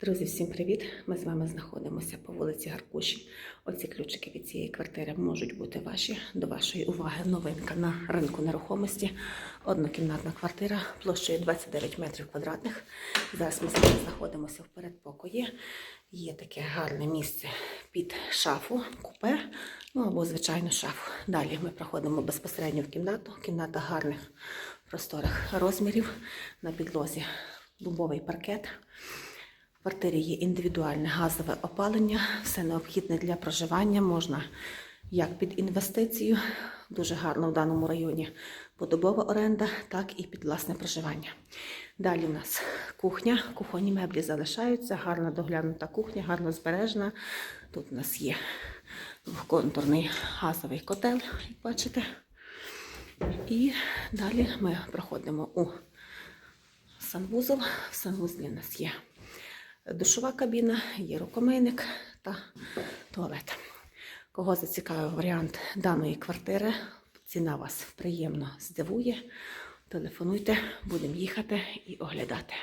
Друзі, всім привіт! Ми з вами знаходимося по вулиці Гаркуші. Оці ключики від цієї квартири можуть бути ваші. До вашої уваги новинка на ринку нерухомості. Однокімнатна квартира площею 29 метрів квадратних. Зараз ми з вами знаходимося в передпокої. Є таке гарне місце під шафу, купе, ну або звичайну шафу. Далі ми проходимо безпосередньо в кімнату. Кімната гарних просторих розмірів. На підлозі дубовий паркет. Квартирі є індивідуальне газове опалення, все необхідне для проживання можна як під інвестицію, дуже гарно в даному районі подобова оренда, так і під власне проживання. Далі у нас кухня, кухонні меблі залишаються, гарна доглянута кухня, гарно збережена. Тут у нас є двохконтурний газовий котел, як бачите. І далі ми проходимо у санвузол. В санвузлі у нас є душова кабіна, є рукомийник та туалет. Кого зацікавив варіант даної квартири, ціна вас приємно здивує. Телефонуйте, будемо їхати і оглядати.